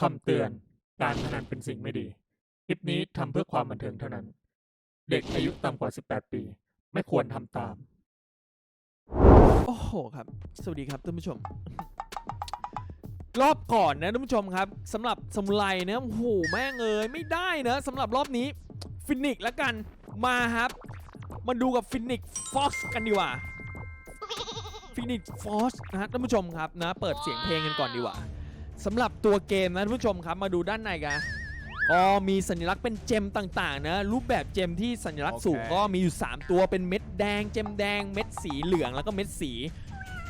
คำเตือน การพนันเป็นสิ่งไม่ดี คลิปนี้ทำเพื่อความบันเทิงเท่านั้น เด็กอายุต่ำกว่า 18 ปี ไม่ควรทำตาม โอ้โหครับ สวัสดีครับท่านผู้ชม รอบก่อนนะท่านผู้ชมครับสำหรับสมุไรนะโอ้โหแม่งเอยไม่ได้นะสำหรับรอบนี้ฟินิกแล้วกันมาครับ มาดูกับฟินิกฟ็อกซ์กันดีกว่าฟินิกฟ็อกซ์นะท่านผู้ชมครับนะ เปิดเสียงเพลงกันก่อนดีกว่า สำหรับตัวเกมนะท่านผู้ชมครับมาดูด้านในกันก็มีสัญลักษณ์เป็นเจมต่างๆนะรูปแบบเจมที่สัญลักษณ์สูงโอเคก็มีอยู่ 3 ตัวเป็นเม็ดแดง เจมแดง เม็ดสีเหลืองแล้วก็เม็ดสี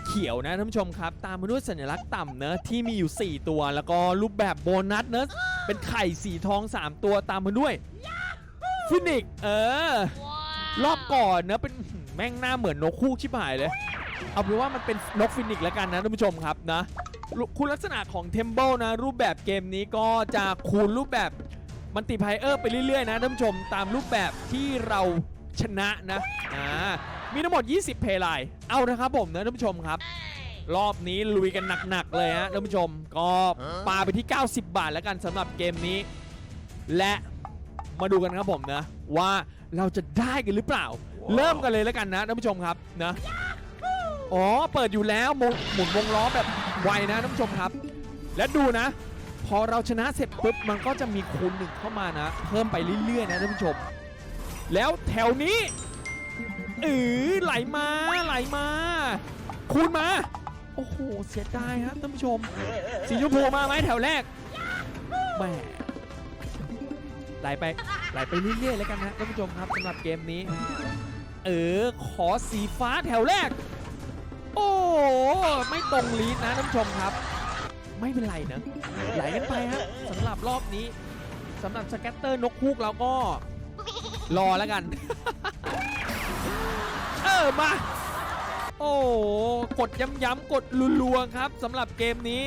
เขียวนะท่านผู้ชมครับ ตามมาด้วยสัญลักษณ์ต่ำเนะที่มีอยู่ 4 ตัว แล้วก็รูปแบบโบนัสเนะเป็นไข่สีทอง 3 ตัวตามมาด้วยฟินิกซ์เออ รอบก่อนเนะเป็นอื้อหือแม่งหน้าเหมือนนกคู่ชิบหายเลย เอาเป็นว่ามันเป็นนกฟินิกซ์แล้วกันนะท่านผู้ชมครับนะคุณลักษณะของเทมเ l ลนะ รูปแบบเกมนี้ก็จะคูณรูปแบบมันติไพเออร์ไปเรื่อยๆนะท่านผู้ชมตามรูปแบบที่เราชนะนะอ่ามีทั้งหมด 20 เพลย์ไลน์เอานะครับผมนะท่านผู้ชมครับ รอบนี้ลุยกันหนักๆเลยฮะท่านผู้ชมก็ปาไปที่ 90 บาทแล้วกันสำหรับเกมนี้ และมาดูกันครับผมนะ ว่าเราจะได้กันหรือเปล่า เริ่มกันเลยแล้วกันนะท่านผู้ชมครับนะ อ๋อ เปิดอยู่แล้วหมุนหมุนวงล้อแบบไวนะท่านผู้ชมครับ และดูนะ พอเราชนะเสร็จปุ๊บมันก็จะมีคูณหนึ่งเข้ามานะ เพิ่มไปเรื่อยๆนะท่านผู้ชม แล้วแถวนี้เออไหลมาไหลมา คูณมา โอ้โห เสียดายครับท่านผู้ชม สีชมพูมาไหมแถวแรกแหมไหลไปไหลไปเรื่อยๆแล้วกันนะท่านผู้ชมครับสำหรับเกมนี้ เออขอสีฟ้าแถวแรก โอ้ไม่ตรงลีดนะท่านผู้ชมครับ ไม่เป็นไรนะไหลกันไปฮะสำหรับรอบนี้สำหรับสแกตเตอร์นกฮูกเราก็รอแล้วกัน เออมา โอ้กดย้ำๆกดรัวๆครับสำหรับเกมนี้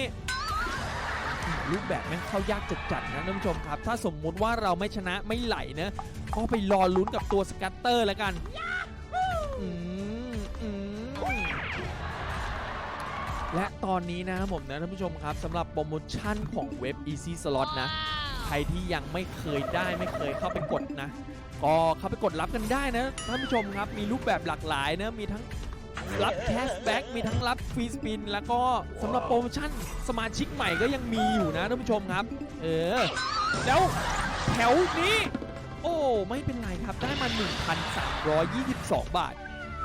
รูปแบบแม่งเข้ายากจัดๆนะท่านผู้ชมครับ ถ้าสมมุติว่าเราไม่ชนะไม่ไหลนะ ก็ไปรอลุ้นกับตัวสกัตเตอร์แล้วกัน และตอนนี้นะครับผมนะท่านผู้ชมครับสำหรับโปรโมชั่นของเว็บ Easy Slot นะ ใครที่ยังไม่เคยได้ไม่เคยเข้าไปกดนะ ก็เข้าไปกดรับกันได้นะท่านผู้ชมครับมีรูปแบบหลากหลายนะมีทั้งรับแคชแบ็กมีทั้งรับฟรีสปิน แล้วก็สำหรับโปรโมชั่นสมาชิกใหม่ก็ยังมีอยู่นะท่านผู้ชมครับ เออ แล้วแถวนี้ โอ้ไม่เป็นไรครับได้มา 1,322 บาท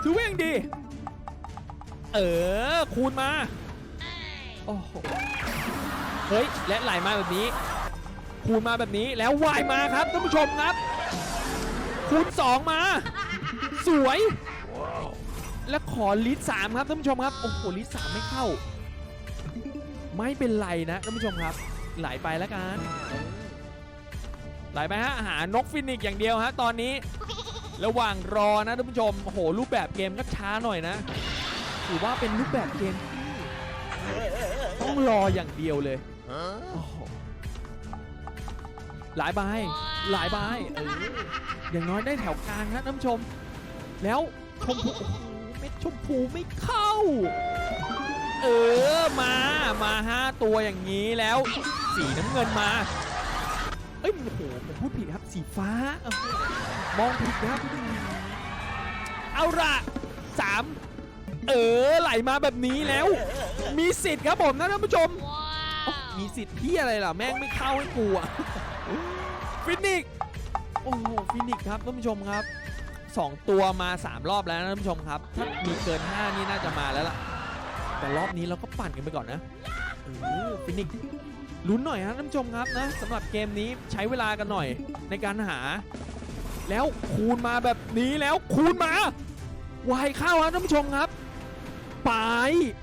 ถือว่ายังดี เออ คูณมา โอ้โห เฮ้ย และไหลมาแบบนี้ คูณมาแบบนี้แล้ววายมาครับท่านผู้ชมครับ คูณ 2 มา สวย และขอลิตสามครับท่านผู้ชมครับ โอ้โหลิตสามไม่เข้า ไม่เป็นไรนะท่านผู้ชมครับ ไหลไปแล้วกัน ไหลไปฮะ หานกฟินิกซ์อย่างเดียวฮะตอนนี้ ระหว่างรอนะท่านผู้ชม โอ้โหรูปแบบเกมก็ช้าหน่อยนะ ถือว่าเป็นรูปแบบเกมที่ต้องรออย่างเดียวเลยโอ้โหหลายใบหลายใบเอออย่างน้อยได้แถวกลางนะท่านผู้ชม แล้วชมพูโอ้โหเม็ดชมพูไม่เข้า เออมามาห้าตัวอย่างนี้แล้ว สีน้ำเงินมา เอ้ยโอ้โหผมพูดผิดครับสีฟ้า มองผิดครับ เอาละสาม เออไหลมาแบบนี้แล้ว มีสิทธิ์ครับผมนะท่านผู้ชมโอ๊ะมีสิทธิ์ที่อะไรล่ะ แม่งไม่เข้าให้กูอะฟินิกซ์โอ้โหฟินิกซ์ครับท่านผู้ชมครับ 2 ตัวมา 3 รอบแล้วนะท่านผู้ชมครับ ถ้ามีเกิน 5 นี่น่าจะมาแล้วล่ะ แต่รอบนี้เราก็ปั่นกันไปก่อนนะเออฟินิกซ์ลุ้นหน่อยฮะท่านผู้ชมครับนะสำหรับเกมนี้ใช้เวลากันหน่อยในการหา แล้วคูณมาแบบนี้แล้วคูณมา วายเข้าฮะท่านผู้ชมครับ ไป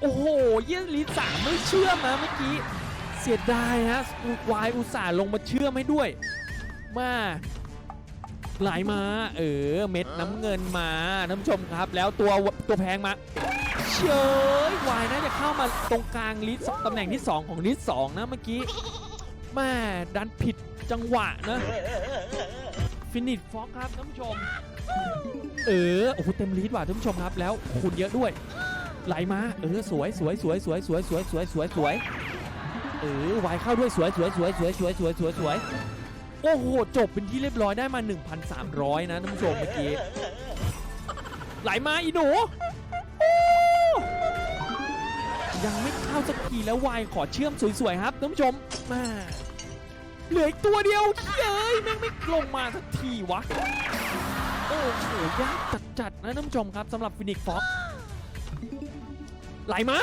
โอ้โห เยี่ยลีสามไม่เชื่อมนะเมื่อกี้ เสียดายฮะวายอุตส่าห์ลงมาเชื่อมให้ด้วย มาไหลมา เออ เม็ดน้ำเงินมาท่านผู้ชมครับ แล้วตัวตัวแพงมาเฉยวายน่าจะเข้ามาตรงกลางลิสตำแหน่งที่ 2 ของลิสสองนะเมื่อกี้แม่ดันผิดจังหวะนะ ฟินิชฟอกครับท่านผู้ชม เออ โอ้โหเต็มลิสว่ะท่านผู้ชมครับ แล้วคูณเยอะด้วย ไหลมาเออสวยสวยสวยสวยสวยสวยสวยสวยสวยเออวายเข้าด้วยสวยสวยสวยสวยสวยสวยสวยสวยโอ้โหจบเป็นที่เรียบร้อยได้มา 1,300 นะท่านผู้ชมเมื่อกี้ไหลมาอีหนูยังไม่เข้าสักทีแล้ววายขอเชื่อมสวยๆครับท่านผู้ชมมาเหลืออีกตัวเดียวเย้ยแม่งไม่ลงมาสักทีวะโอ้โหยากจัดๆนะท่านผู้ชมครับสำหรับฟินิกฟ็อก ไหลมา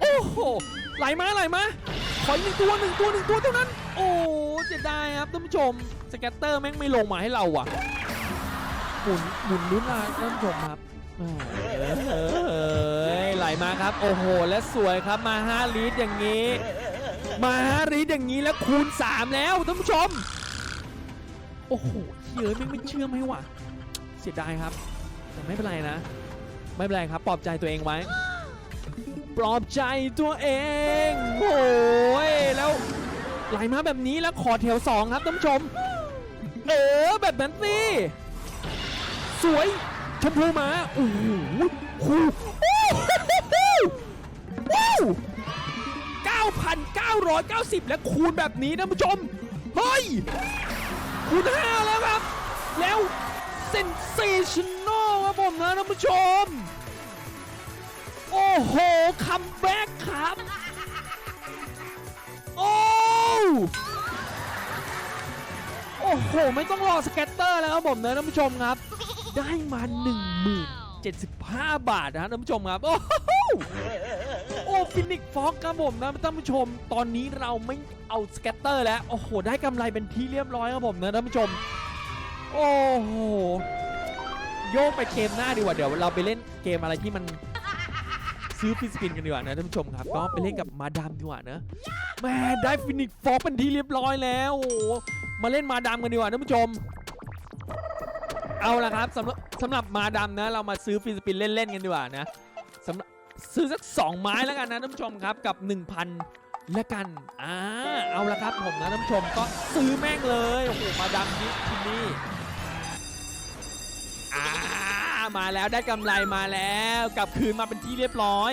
โอ้โห ไหลมาไหลมา ขออีกหนึ่งตัวหนึ่งตัวหนึ่งตัวเท่านั้น โอ้เสียดายครับท่านผู้ชม สแกตเตอร์แม่งไม่ลงมาให้เราอะ หมุนหมุนลุ้นนะท่านผู้ชมครับเอ้ยไหลมาครับ โอ้โห และสวยครับมา5ลิตรอย่างนี้ มา5ลิตรอย่างนี้แล้วคูณ 3 แล้วท่านผู้ชม โอ้โหเฮ้ยไม่งไม่เชื่อมให้ว่ะเสียดายครับ แต่ไม่เป็นไรนะ ไม่เป็นไรครับปลอบใจตัวเองไว้ ปลอบใจตัวเองโอ้ยแล้วไหลมาแบบนี้แล้วขอแถวสองครับท่านผู้ชม เออแบบนั้นสิสวยชมพูมาโอ้โหคูโอ้โหว้าว9,990 และคูณแบบนี้ท่านผู้ชม เฮ้ย คูณ 5 แล้วครับ แล้วเซนเซชันแนลครับผมนะท่านผู้ชม โอ้โหคัมแบ็กครับ โอ้โอ้โห ไม่ต้องรอสเก็ตเตอร์แล้วครับผมนะท่านผู้ชมครับ ได้มา1075 บาทนะท่านผู้ชมครับ โอ้โหโอ้ฟินิกฟอกครับผมนะท่านผู้ชม ตอนนี้เราไม่เอาสเก็ตเตอร์แล้ว โอ้โห ได้กำไรเป็นที่เรียบร้อยครับผมนะท่านผู้ชม โอ้โห โยกไปเกมหน้าดีกว่าเดี๋ยวเราไปเล่นเกมอะไรที่มันซื้อฟิสปินกันดีกว่านะท่านผู้ชมครับ ก็ไปเล่นกับมาดามดีกว่านะแม่ได้ฟินิกฟอกเป็นที่เรียบร้อยแล้วโอ้โหมาเล่นมาดามกันดีกว่าท่านผู้ชม เอาละครับสำหรับสำหรับมาดามนะ เรามาซื้อฟิสปินเล่นๆกันดีกว่านะสำหรับซื้อสัก2ไม้แล้วกันนะท่านผู้ชมครับกับ 1,000แล้วกันอ่าเอาละครับผมนะท่านผู้ชมก็ซื้อแม่งเลยโอ้โหมาดามนี้ที่นี่อ่า มาแล้วได้กำไรมาแล้วกลับคืนมาเป็นที่เรียบร้อย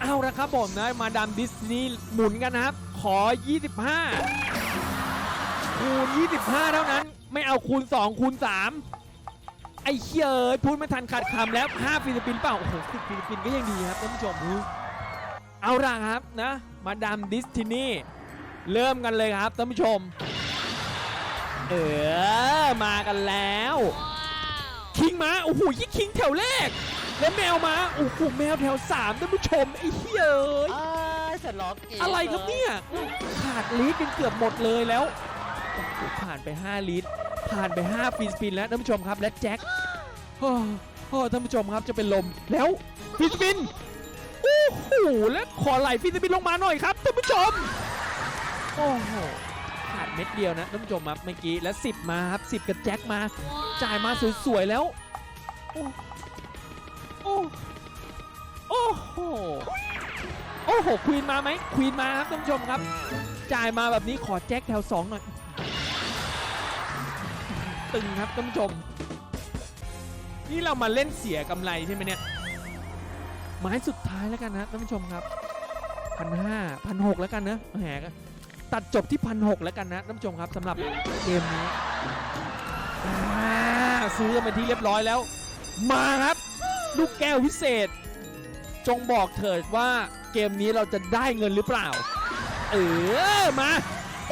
เอาละครับผมนะมาดามดิสนีย์หมุนกันนะครับ ขอ 25 คูณ 25 เท่านั้น ไม่เอาคูณ 2 คูณ 3 ไอ้เหี้ยเอยพูดไม่ทันขาดคำแล้ว 5 ฟิลิปปินส์เปล่า โอ้โห10ฟิลิปปินส์ก็ยังดีครับท่านผู้ชมเอาละครับนะ มาดามดิสตินีเริ่มกันเลยครับท่านผู้ชม เออ มากันแล้ว คิงมาโอ้โหยี่คิงแถวแรก แล้วแมวมาโอ้โหแมวแถวสามท่านผู้ชมไอ้เฮ้ยเอ้ยอ้ายฉันร้องเกมอะไรครับเนี่ยขาดลิตรกันเกือบหมดเลยแล้วโอ้โหผ่านไป 5 ลิตร ผ่านไป 5ฟีนสปินแล้วท่านผู้ชมครับและแจ็คโอ้โหท่านผู้ชมครับจะเป็นลมแล้วฟีนสปินโอ้โหแล้วขอไหลฟีนสปินลงมาหน่อยครับท่านผู้ชมโอ้โห ขาดเม็ดเดียวนะท่านผู้ชมครับเมื่อกี้แล้ว10 มาครับ 10 กับแจ็คมา จ่ายมาสวยๆแล้ว โอ้โอ้โอ้โหโอ้โหควีนมาไหมควีนมาครับท่านผู้ชมครับ จ่ายมาแบบนี้ขอแจ็คแถวสองหน่อยตึงครับท่านผู้ชม นี่เรามาเล่นเสียกำไรใช่ไหมเนี่ยไม้สุดท้ายแล้วกันนะท่านผู้ชมครับพันห้าพันหกแล้วกันนะแหม ตัดจบที่พันหกแล้วกันนะท่านผู้ชมครับสำหรับเกมนี้อ่าซื้อกันเป็นที่เรียบร้อยแล้ว มาครับ ลูกแก้ววิเศษ จงบอกเถิดว่าเกมนี้เราจะได้เงินหรือเปล่า เออมา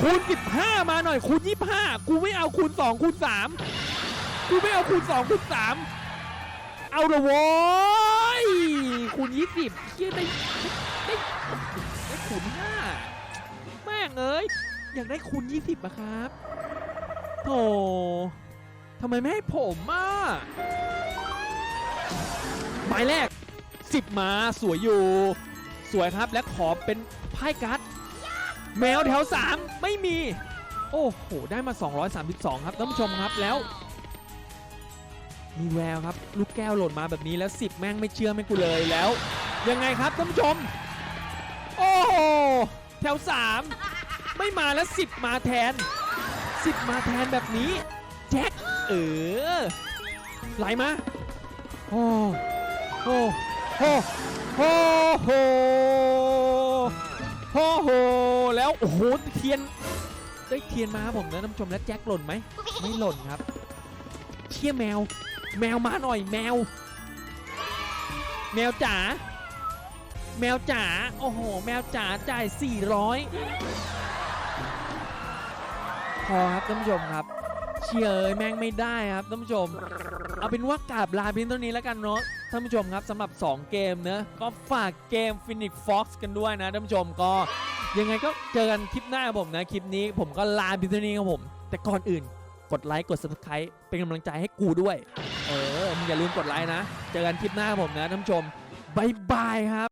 คูณ15 มาหน่อยคูณ25กูไม่เอาคูณ2คูณ3กูไม่เอาคูณ2คูณ3เอาละโว้ยคูณ20เฮียได้ได้ได้คูณ5แม่ง เอ้ยอยากได้คูณ20อะครับโธ่ทำไมไม่ให้ผมอะหมายแรก 10 มาสวยอยู่ สวยครับและขอเป็นไพ่การ์ดแมวแถว 3 ไม่มี โอ้โห ได้มา 232 ครับท่านผู้ชมครับแล้ว มีแววครับ ลูกแก้วหล่นมาแบบนี้แล้ว 10 แม่งไม่เชื่อไม่กูเลยแล้ว ยังไงครับท่านผู้ชม โอ้โห แถว 3 ไม่มาแล้ว 10 มาแทน 10 มาแทนแบบนี้ แจ็คเออไหลมาโอ้โอ้โอ้โหโหโอ้โหแล้วโอ้โหเทียนได้เทียนมาผมนะท่านผู้ชมแล้วแจ็คหล่นไหมไม่หล่นครับเชี่ยแมว แมวมาหน่อยแมว แมวจ๋าแมวจ๋าโอ้โห แมวจ๋าจ่าย400 พอครับท่านผู้ชมครับ เชียแม่งไม่ได้ครับท่านผู้ชม เอาเป็นว่ากราบลาเพียงเท่านี้แล้วกันเนาะท่านผู้ชมครับสำหรับ 2 เกมเนะก็ฝากเกม Phoenix Fox กันด้วยนะท่านผู้ชมก็ยังไงก็เจอกันคลิปหน้าครับผมนะ คลิปนี้ผมก็ลาเพียงเท่านี้ครับผม แต่ก่อนอื่นกดไลค์กด Subscribe เป็นกำลังใจให้กูด้วย เออมึงอย่าลืมกดไลค์นะ เจอกันคลิปหน้าครับผมนะท่านผู้ชมบายบายครับ